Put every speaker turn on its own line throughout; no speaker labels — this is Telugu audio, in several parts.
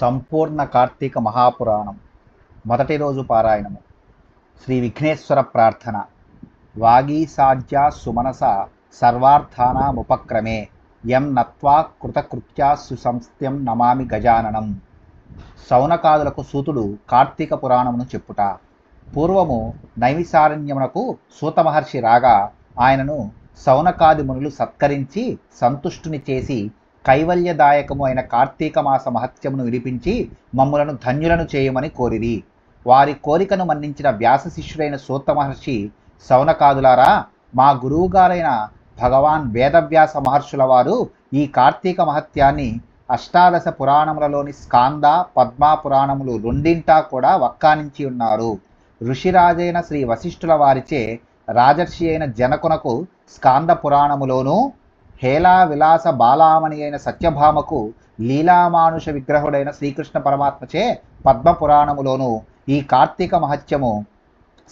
సంపూర్ణ కార్తీక మహాపురాణం. మొదటి రోజు పారాయణము. శ్రీ విఘ్నేశ్వర ప్రార్థన. వాగీసాధ్య సుమనస సర్వార్థానాముపక్రమే యం నత్వా కృతకృత్యా సుసంస్థ్యం నమామి గజాననం. సౌనకాదులకు సూతుడు కార్తీక పురాణమును చెప్పుట. పూర్వము నైమిసారణ్యమునకు సూత మహర్షి రాగా ఆయనను సౌనకాది మునులు సత్కరించి సంతుష్టుని చేసి కైవల్యదాయకము అయిన కార్తీక మాస మహత్యమును వినిపించి మమ్ములను ధన్యులను చేయమని కోరిరి. వారి కోరికను మన్నించిన వ్యాస శిష్యుడైన సూత మహర్షి సౌనకాదులారా మా గురువుగారైన భగవాన్ వేదవ్యాస మహర్షుల వారు ఈ కార్తీక మహత్యాన్ని అష్టాదశ పురాణములలోని స్కాంద పద్మా పురాణములు రెండింటా కూడా వక్కానించి ఉన్నారు. ఋషిరాజైన శ్రీ వశిష్ఠుల వారిచే రాజర్షి అయిన జనకునకు స్కాంద పురాణములోనూ హేలా విలాస బాలామణి అయిన సత్యభామకు లీలామానుష విగ్రహుడైన శ్రీకృష్ణ పరమాత్మచే పద్మపురాణములోను ఈ కార్తీక మహత్యము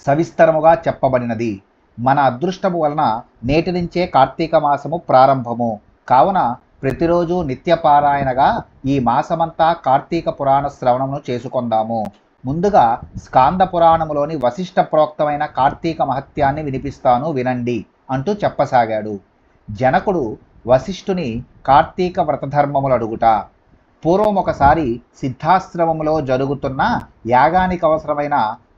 సవిస్తరముగా చెప్పబడినది. మన అదృష్టము వలన నేటి నుంచే కార్తీక మాసము ప్రారంభము. కావున ప్రతిరోజు నిత్యపారాయణగా ఈ మాసమంతా కార్తీక పురాణ శ్రవణమును చేసుకొందాము. ముందుగా స్కాంద పురాణములోని వశిష్ట ప్రోక్తమైన కార్తీక మహత్యాన్ని వినిపిస్తాను వినండి అంటూ చెప్పసాగాడు. జనకుడు వశిష్ఠుని కార్తీక వ్రతధర్మములు అడుగుట. పూర్వం ఒకసారి సిద్ధాశ్రమములో జరుగుతున్న యాగానికి అవసరమైన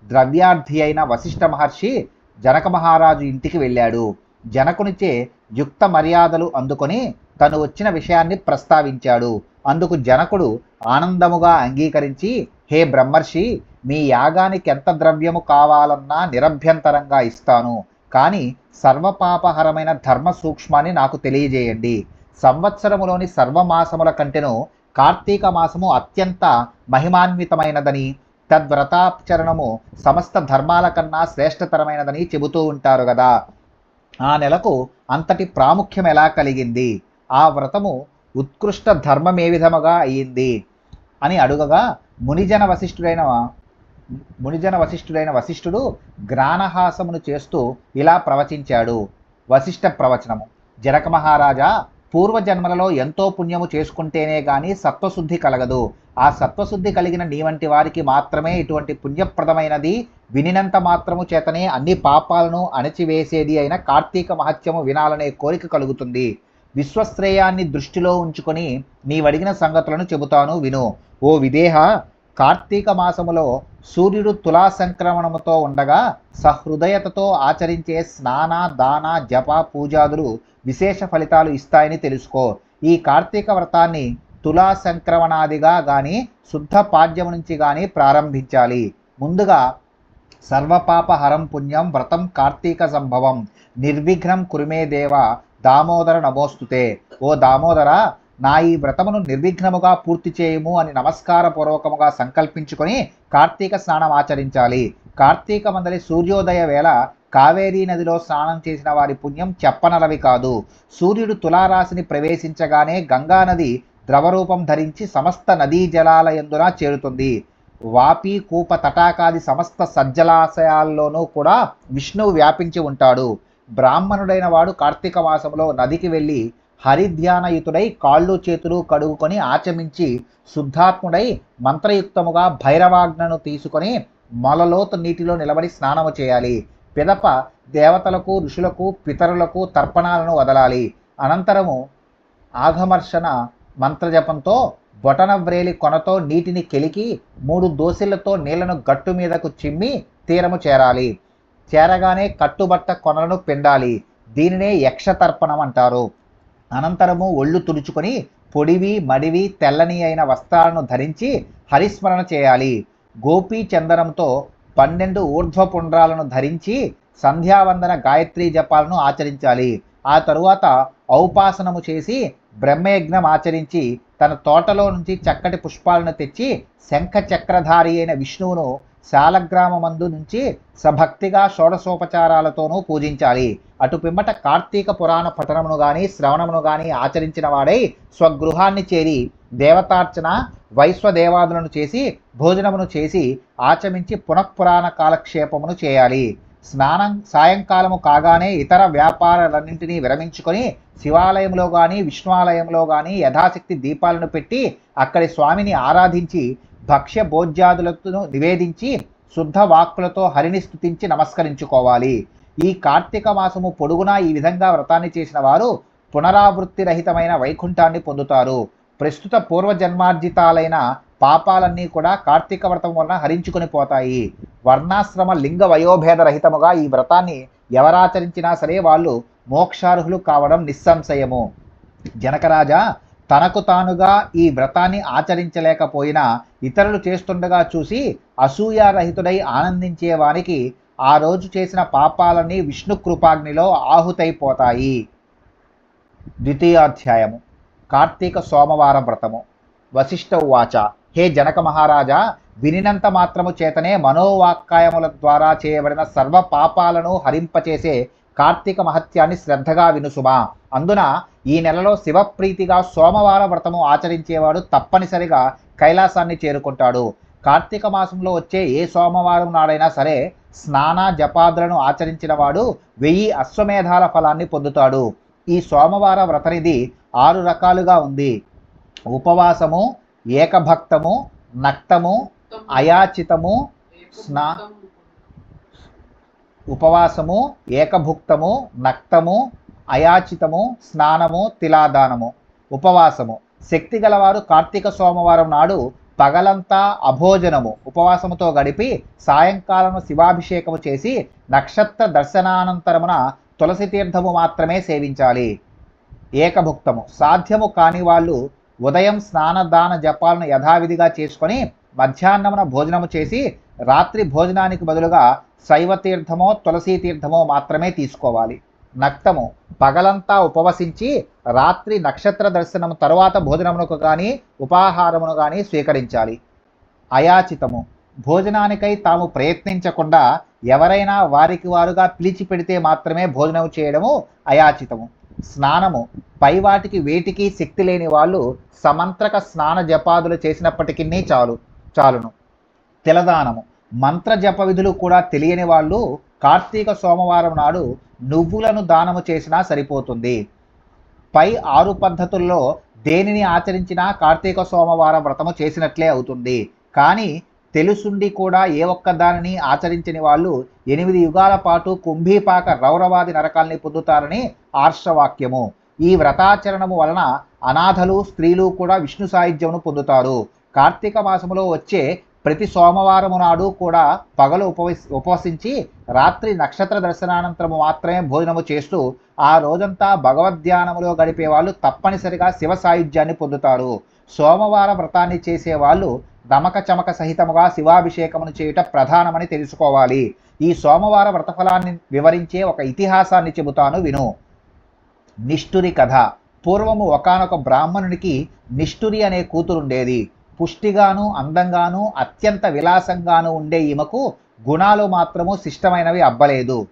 ద్రవ్యార్థి అయిన వశిష్ఠ మహర్షి జనక మహారాజు ఇంటికి వెళ్ళాడు. జనకునిచే యుక్త మర్యాదలు అందుకొని తను వచ్చిన విషయాన్ని ప్రస్తావించాడు. అందుకు జనకుడు ఆనందముగా అంగీకరించి హే బ్రహ్మర్షి మీ యాగానికి ఎంత ద్రవ్యము కావాలన్నా నిరభ్యంతరంగా ఇస్తాను. కానీ సర్వపాపహరమైన ధర్మ సూక్ష్మాన్ని నాకు తెలియజేయండి. సంవత్సరములోని సర్వమాసముల కంటేను కార్తీక మాసము అత్యంత మహిమాన్వితమైనదని తద్వ్రతాచరణము సమస్త ధర్మాల కన్నా శ్రేష్టతరమైనదని చెబుతూ ఉంటారు కదా ఆ నెలకు అంతటి ప్రాముఖ్యం ఎలా కలిగింది? ఆ వ్రతము ఉత్కృష్ట ధర్మం ఏ విధముగా అయ్యింది? అని అడుగగా మునిజన వశిష్ఠుడైన మునిజన వశిష్ఠుడైన వశిష్ఠుడు గ్రానహాసమును చేస్తూ ఇలా ప్రవచించాడు. వశిష్ఠ ప్రవచనము. జనక మహారాజా పూర్వజన్మలలో ఎంతో పుణ్యము చేసుకుంటేనే గాని సత్వశుద్ధి కలగదు. ఆ సత్వశుద్ధి కలిగిన నీ వంటి వారికి మాత్రమే ఇటువంటి పుణ్యప్రదమైనది. వినినంత మాత్రము చేతనే అన్ని పాపాలను అణచివేసేది అయిన కార్తీక మహత్యము వినాలనే కోరిక కలుగుతుంది. విశ్వశ్రేయాన్ని దృష్టిలో ఉంచుకొని నీవడిగిన సంగతులను చెబుతాను విను. ఓ విదేహ కార్తీక మాసములో సూర్యుడు తులా సంక్రమణముతో ఉండగా సహృదయతతో ఆచరించే స్నాన దాన జప పూజాదులు విశేష ఫలితాలు ఇస్తాయని తెలుసుకో. ఈ కార్తీక వ్రతాన్ని తులా సంక్రమణాదిగా గాని శుద్ధ పాద్యము నుంచి గాని ప్రారంభించాలి. ముందుగా సర్వపాపహరం పుణ్యం వ్రతం కార్తీక సంభవం. నిర్విఘ్నం కురిమే దేవ దామోదర నమోస్తుతే. ఓ దామోదర నా ఈ వ్రతమును నిర్విఘ్నముగా పూర్తి చేయము అని నమస్కారపూర్వకముగా సంకల్పించుకొని కార్తీక స్నానం ఆచరించాలి. కార్తీక మందలి సూర్యోదయ వేళ కావేరీ నదిలో స్నానం చేసిన వారి పుణ్యం చెప్పనలవి కాదు. సూర్యుడు తులారాశిని ప్రవేశించగానే గంగా నది ద్రవరూపం ధరించి సమస్త నదీ జలాల ఎందున చేరుతుంది. వాపి కూప తటాకాది సమస్త సజ్జలాశయాల్లోనూ కూడా విష్ణువు వ్యాపించి ఉంటాడు. బ్రాహ్మణుడైన వాడు కార్తీక మాసంలో నదికి వెళ్ళి హరిధ్యానయుతుడై కాళ్ళు చేతులు కడుగుకొని ఆచమించి శుద్ధాత్ముడై మంత్రయుక్తముగా భైరవాజ్ఞను తీసుకొని మొలలోత నీటిలో నిలబడి స్నానము చేయాలి. పిదప దేవతలకు ఋషులకు పితరులకు తర్పణాలను వదలాలి. అనంతరము ఆఘమర్షణ మంత్రజపంతో బొటనవ్రేలి కొనతో నీటిని కెలికి మూడు దోసిళ్ళతో నీళ్ళను గట్టు మీదకు చిమ్మి తీరము చేరాలి. చేరగానే కట్టుబట్ట కొనలను పిండాలి. దీనినే యక్షతర్పణం అంటారు. అనంతరము ఒళ్ళు తుడుచుకొని పొడివి మడివి తెల్లని అయిన వస్త్రాలను ధరించి హరిస్మరణ చేయాలి. గోపీ చందనంతో పన్నెండు ఊర్ధ్వపుండ్రాలను ధరించి సంధ్యావందన గాయత్రి జపాలను ఆచరించాలి. ఆ తరువాత ఔపాసనము చేసి బ్రహ్మయజ్ఞం ఆచరించి తన తోటలో నుంచి చక్కటి పుష్పాలను తెచ్చి శంఖ చక్రధారి అయిన విష్ణువును శాలగ్రామమందు నుంచి సభక్తిగా షోడశోపచారాలతోనూ పూజించాలి. అటు పిమ్మట కార్తీక పురాణ పఠనమును గాని శ్రవణమును గాని ఆచరించిన వాడై స్వగృహాన్ని చేరి దేవతార్చన వైశ్వదేవాదులను చేసి భోజనమును చేసి ఆచమించి పునఃపురాణ కాలక్షేపమును చేయాలి. స్నానం సాయంకాలము కాగానే ఇతర వ్యాపారాలన్నింటినీ విరమించుకొని శివాలయంలో కానీ విష్ణువాలయంలో కానీ యథాశక్తి దీపాలను పెట్టి అక్కడి స్వామిని ఆరాధించి భక్ష్య భోజ్యాదులను నివేదించి శుద్ధ వాక్కులతో హరిని స్తుతించి నమస్కరించుకోవాలి. ఈ కార్తీక మాసము పొడుగునా ఈ విధంగా వ్రతాన్ని చేసిన వారు పునరావృత్తి రహితమైన వైకుంఠాన్ని పొందుతారు. ప్రస్తుత పూర్వజన్మార్జితాలైన పాపాలన్నీ కూడా కార్తీక వ్రతం వలన హరించుకొని పోతాయి. వర్ణాశ్రమ లింగ వయోభేద రహితముగా ఈ వ్రతాన్ని ఎవరాచరించినా సరే వాళ్ళు మోక్షార్హులు కావడం నిస్సంశయము. జనకరాజా తనకు తానుగా ఈ వ్రతాన్ని ఆచరించలేకపోయినా ఇతరులు చేస్తుండగా చూసి అసూయారహితుడై ఆనందించేవానికి ఆ రోజు చేసిన పాపాలన్నీ విష్ణు కృపాగ్నిలో ఆహుతైపోతాయి. ద్వితీయాధ్యాయము. కార్తీక సోమవార వ్రతము. వశిష్ఠ ఉవాచ. హే జనక మహారాజా వినినంత మాత్రము చేతనే మనోవాక్కాయముల ద్వారా చేయబడిన సర్వ పాపాలను హరింపచేసే కార్తీక మహత్యాన్ని శ్రద్ధగా వినుసుమా. అందున ఈ నెలలో శివప్రీతిగా సోమవార వ్రతము ఆచరించేవాడు తప్పనిసరిగా కైలాసాన్ని చేరుకుంటాడు. కార్తీక మాసంలో వచ్చే ఏ సోమవారం నాడైనా సరే స్నాన జపాదులను ఆచరించిన వాడు వెయ్యి అశ్వమేధాల ఫలాన్ని పొందుతాడు. ఈ సోమవార వ్రతనిధి ఆరు రకాలుగా ఉంది. ఉపవాసము ఏకభక్తము నక్తము అయాచితము స్నా ఉపవాసము ఏకభుక్తము నక్తము అయాచితము స్నానము తిలాదానము ఉపవాసము. శక్తి గలవారు కార్తీక సోమవారం నాడు పగలంతా అభోజనము ఉపవాసముతో గడిపి సాయంకాలం శివాభిషేకము చేసి నక్షత్ర దర్శనానంతరమున తులసి తీర్థము మాత్రమే సేవించాలి. ఏకభుక్తము. సాధ్యము కాని వాళ్ళు ఉదయం స్నానదాన జపాలను యథావిధిగా చేసుకొని మధ్యాహ్నమున భోజనము చేసి రాత్రి భోజనానికి బదులుగా శైవ తీర్థమో తులసీ తీర్థమో మాత్రమే తీసుకోవాలి. నక్తము పగలంతా ఉపవసించి రాత్రి నక్షత్ర దర్శనం తరువాత భోజనమునకు కానీ ఉపాహారమును కానీ స్వీకరించాలి. అయాచితము భోజనానికై తాము ప్రయత్నించకుండా ఎవరైనా వారికి వారుగా పిలిచి పెడితే మాత్రమే భోజనం చేయడము అయాచితము. స్నానము. పై వాటికి వేటికి శక్తి లేని వాళ్ళు సమంత్రక స్నాన జపాదులు చేసినప్పటికీ చాలు చాలును. తిలదానము. మంత్ర జప విధులు కూడా తెలియని వాళ్ళు కార్తీక సోమవారం నాడు నువ్వులను దానము చేసినా సరిపోతుంది. పై ఆరు పద్ధతుల్లో దేనిని ఆచరించినా కార్తీక సోమవారం వ్రతము చేసినట్లే అవుతుంది. కానీ తెలుసుండి కూడా ఏ ఒక్క దానిని ఆచరించని వాళ్ళు ఎనిమిది యుగాల పాటు కుంభీపాక రౌరవాది నరకాల్ని పొందుతారని ఆర్షవాక్యము. ఈ వ్రతాచరణము వలన అనాథలు స్త్రీలు కూడా విష్ణు సాహిత్యమును పొందుతారు. కార్తీక మాసములో వచ్చే ప్రతి సోమవారము నాడు కూడా పగలు ఉపవసి ఉపవసించి రాత్రి నక్షత్ర దర్శనానంతరము మాత్రమే భోజనము చేస్తూ ఆ రోజంతా భగవద్ధ్యానములో గడిపే వాళ్ళు తప్పనిసరిగా శివ సాయుధ్యాన్ని పొందుతారు. సోమవార వ్రతాన్ని చేసేవాళ్ళు దమక చమక సహితముగా శివాభిషేకమును చేయుట ప్రధానమని తెలుసుకోవాలి. ఈ సోమవార వ్రతఫలాన్ని వివరించే ఒక ఇతిహాసాన్ని చెబుతాను విను. నిష్ఠురి కథ. పూర్వము ఒకనొక బ్రాహ్మణునికి నిష్ఠురి అనే కూతురుండేది. పుష్టిగాను అందంగాను అత్యంత విలాసంగాను ఉండే ఈమెకు గుణాలు మాత్రము శిష్టమైనవి అబ్బలేదు.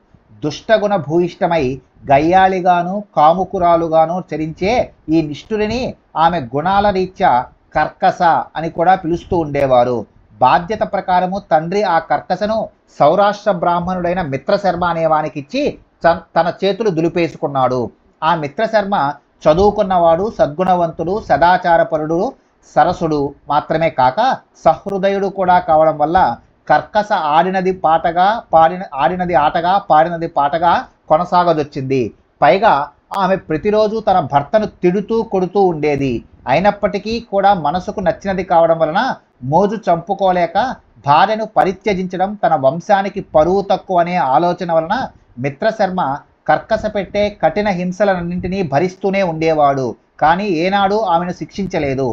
దుష్టగుణ భూయిష్టమై గయ్యాళిగాను కాముకురాలుగాను చరించే ఈ నిష్ఠురిని ఆమె గుణాల రీత్యా కర్కస అని కూడా పిలుస్తూ ఉండేవారు. బాధ్యత ప్రకారము తండ్రి ఆ కర్కసను సౌరాష్ట్ర బ్రాహ్మణుడైన మిత్రశర్మ అనేవానికిచ్చి తన చేతులు దులిపేసుకున్నాడు. ఆ మిత్రశర్మ చదువుకున్నవాడు సద్గుణవంతుడు సదాచారపరుడు సరసుడు మాత్రమే కాక సహృదయుడు కూడా కావడం వల్ల కర్కస ఆడినది పాటగా పాడిన ఆడినది ఆటగా పాడినది పాటగా కొనసాగదొచ్చింది. పైగా ఆమె ప్రతిరోజు తన భర్తను తిడుతూ కొడుతూ ఉండేది. అయినప్పటికీ కూడా మనసుకు నచ్చినది కావడం వలన మోజు చంపుకోలేక భార్యను పరిత్యజించడం తన వంశానికి పరువు తక్కువ అనే ఆలోచన వలన మిత్రశర్మ కర్కస పెట్టే కఠిన హింసలన్నింటినీ భరిస్తూనే ఉండేవాడు. కానీ ఏనాడు ఆమెను శిక్షించలేదు.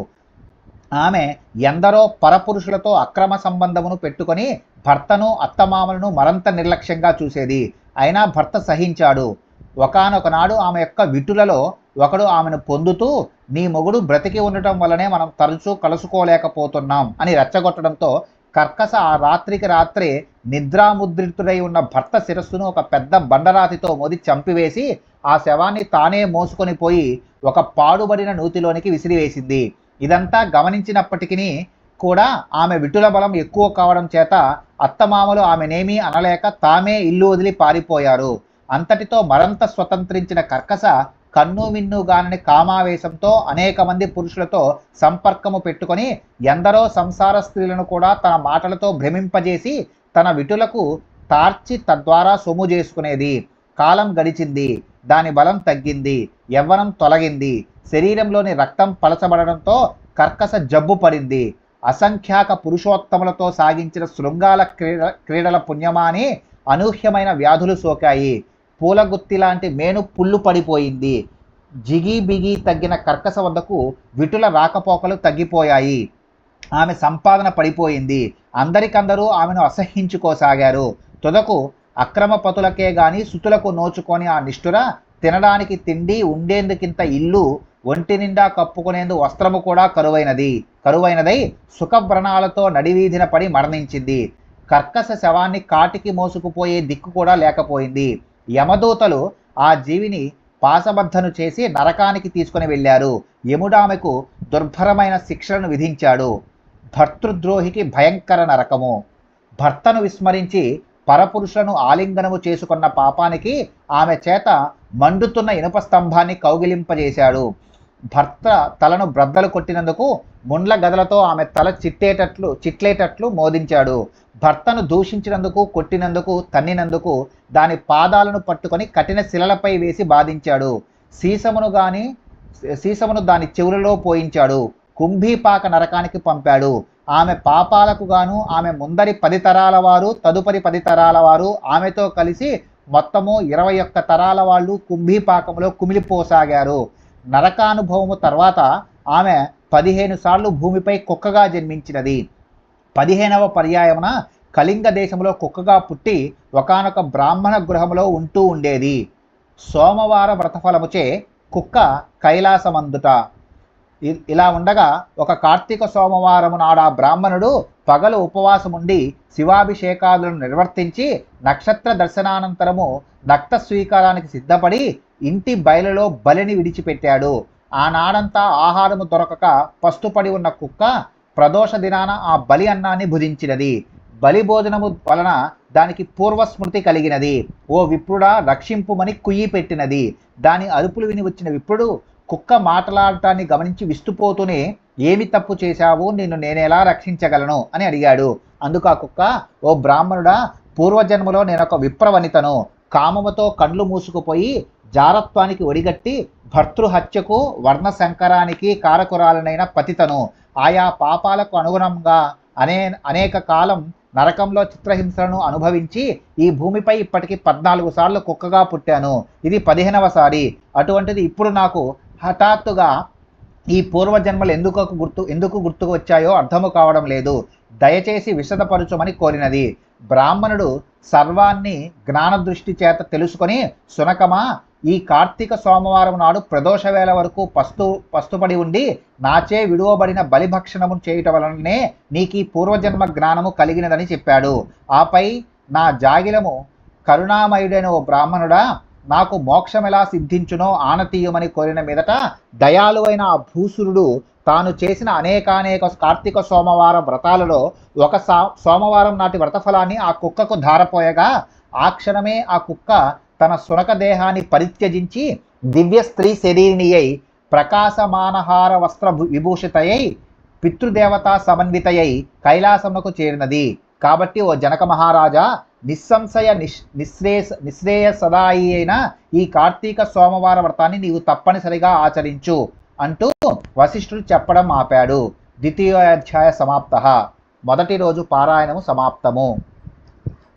ఆమె ఎందరో పరపురుషులతో అక్రమ సంబంధమును పెట్టుకొని భర్తను అత్తమామలను మరంత నిర్లక్ష్యంగా చూసేది. అయినా భర్త సహించాడు. ఒకనొకనాడు ఆమె యొక్క విటులలో ఒకడు ఆమెను పొందుతూ నీ మొగుడు బ్రతికి ఉండటం వల్లనే మనం తరచూ కలుసుకోలేకపోతున్నాం అని రెచ్చగొట్టడంతో కర్కస ఆ రాత్రికి రాత్రే నిద్రాముద్రితుడై ఉన్న భర్త శిరస్సును ఒక పెద్ద బండరాతితో మోది చంపివేసి ఆ శవాన్ని తానే మోసుకొని పోయి ఒక పాడుబడిన నూతిలోనికి విసిరివేసింది. ఇదంతా గమనించినప్పటికీ కూడా ఆమె విటుల బలం ఎక్కువ కావడం చేత అత్తమామలు ఆమెనేమీ అనలేక తామే ఇల్లు వదిలి పారిపోయారు. అంతటితో మరంత స్వతంత్రించిన కర్కస కన్ను విన్నుగానని కామావేశంతో అనేక మంది పురుషులతో సంపర్కము పెట్టుకొని ఎందరో సంసార స్త్రీలను కూడా తన మాటలతో భ్రమింపజేసి తన విటులకు తార్చి తద్వారా సొమ్ము చేసుకునేది. కాలం గడిచింది. దాని బలం తగ్గింది. యవ్వనం తొలగింది. శరీరంలోని రక్తం పలచబడడంతో కర్కస జబ్బు పడింది. అసంఖ్యాక పురుషోత్తములతో సాగించిన శృంగాల క్రీడ క్రీడల పుణ్యమాని అనూహ్యమైన వ్యాధులు సోకాయి. పూలగుత్తి లాంటి మేను పుల్లు పడిపోయింది. జిగి బిగి తగ్గిన కర్కస వద్దకు విటుల రాకపోకలు తగ్గిపోయాయి. ఆమె సంపాదన పడిపోయింది. అందరికందరూ ఆమెను అసహ్యించుకోసాగారు. తుదకు అక్రమ పతులకే గాని సుతులకు నోచుకొని ఆ నిష్ఠుర తినడానికి తిండి ఉండేందుకింత ఇల్లు ఒంటి నిండా కప్పుకునేందు వస్త్రము కూడా కరువైనది. కరువైనదై సుఖవ్రణాలతో నడివీధిన పడి మరణించింది. కర్కస శవాన్ని కాటికి మోసుకుపోయే దిక్కు కూడా లేకపోయింది. యమదూతలు ఆ జీవిని పాసబద్ధను చేసి నరకానికి తీసుకుని వెళ్ళారు. యముడామెకు దుర్భరమైన శిక్షలను విధించాడు. భర్తృద్రోహికి భయంకర నరకము. భర్తను విస్మరించి పరపురుషులను ఆలింగనము చేసుకున్న పాపానికి ఆమె చేత మండుతున్న ఇనుప స్తంభాన్ని కౌగిలింపజేశాడు. భర్త తలను బ్రద్దలు కొట్టినందుకు ముండ్ల గదలతో ఆమె తల చిట్టేటట్లు చిట్లేటట్లు మోదించాడు. భర్తను దూషించినందుకు కొట్టినందుకు తన్నినందుకు దాని పాదాలను పట్టుకొని కఠిన శిలలపై వేసి బాధించాడు. సీసమును గాని సీసమును దాని చెవులలో పోయించాడు. కుంభీపాక నరకానికి పంపాడు. ఆమె పాపాలకు గాను ఆమె ముందరి పది తరాల వారు తదుపరి పది తరాల వారు ఆమెతో కలిసి మొత్తము ఇరవై ఒక్క తరాల వాళ్ళు కుంభీపాకంలో కుమిలిపోసాగారు. నరకానుభవము తర్వాత ఆమె పదిహేను సార్లు భూమిపై కుక్కగా జన్మించినది. పదిహేనవ పర్యాయమున కళింగ దేశంలో కుక్కగా పుట్టి ఒకనొక బ్రాహ్మణ గృహంలో ఉంటూ ఉండేది. సోమవార వ్రతఫలముచే కుక్క కైలాసమందుట. ఇ- ఇలా ఉండగా ఒక కార్తీక సోమవారము నాడు ఆ బ్రాహ్మణుడు పగలు ఉపవాసముండి శివాభిషేకాలను నిర్వర్తించి నక్షత్ర దర్శనానంతరము రక్త స్వీకారానికి సిద్ధపడి ఇంటి బయలులో బలిని విడిచిపెట్టాడు. ఆనాడంతా ఆహారము దొరకక పస్తుపడి ఉన్న కుక్క ప్రదోష దినాన ఆ బలి అన్నాన్ని భుజించినది. బలి భోజనము వలన దానికి పూర్వస్మృతి కలిగినది. ఓ విప్రుడా రక్షింపుమని కుయ్యి పెట్టినది. దాని అరుపులు విని వచ్చిన విప్రుడు కుక్క మాట్లాడటాన్ని గమనించి విస్తుపోతూనే ఏమి తప్పు చేశావు? నిన్ను నేనెలా రక్షించగలను? అని అడిగాడు. అందుకు ఆ కుక్క ఓ బ్రాహ్మణుడా పూర్వజన్మలో నేనొక విప్రవనితను. కామముతో కండ్లు మూసుకుపోయి జారత్వానికి ఒడిగట్టి భర్తృహత్యకు వర్ణ సంకరానికి కారకురాలనైన పతితను ఆయా పాపాలకు అనుగుణంగా అనే అనేక కాలం నరకంలో చిత్రహింసలను అనుభవించి ఈ భూమిపై ఇప్పటికి పద్నాలుగు సార్లు కుక్కగా పుట్టాను. ఇది పదిహేనవ సారి. అటువంటిది ఇప్పుడు నాకు హఠాత్తుగా ఈ పూర్వజన్మలు ఎందుకు గుర్తు ఎందుకు గుర్తుకు వచ్చాయో అర్థము కావడం లేదు. దయచేసి విశదపరచుమని కోరినది. బ్రాహ్మణుడు సర్వాన్ని జ్ఞానదృష్టి చేత తెలుసుకొని సునకమా ఈ కార్తీక సోమవారం నాడు ప్రదోష వేళ వరకు పస్తు పస్తుపడి ఉండి నాచే విడువబడిన బలిభక్షణము చేయుట వలననే నీకు ఈ పూర్వజన్మ జ్ఞానము కలిగినదని చెప్పాడు. ఆపై నా జాగిలము కరుణామయుడైన ఓ బ్రాహ్మణుడా నాకు మోక్షం ఎలా సిద్ధించునో ఆనతీయమని కోరిన మీదట దయాలువైన ఆ భూసురుడు తాను చేసిన అనేకానేక కార్తీక సోమవార వ్రతాలలో ఒక సా సోమవారం నాటి వ్రతఫలాన్ని ఆ కుక్కకు ధారపోయగా ఆ క్షణమే ఆ కుక్క తన సునక దేహాన్ని పరిత్యజించి దివ్య స్త్రీ శరీరిణి అయి ప్రకాశమానహార వస్త్ర విభూషితయై పితృదేవతా సమన్వితయై కైలాసమునకు చేరినది. కాబట్టి ఓ జనక మహారాజా నిస్సంశయ నిష్ నిశ్రేయస్ సదాయి అయిన ఈ కార్తీక సోమవార వ్రతాన్ని నీవు తప్పనిసరిగా ఆచరించు అంటూ వశిష్ఠుడు చెప్పడం ఆపాడు. ద్వితీయోధ్యాయ సమాప్త. మొదటి రోజు పారాయణము సమాప్తము.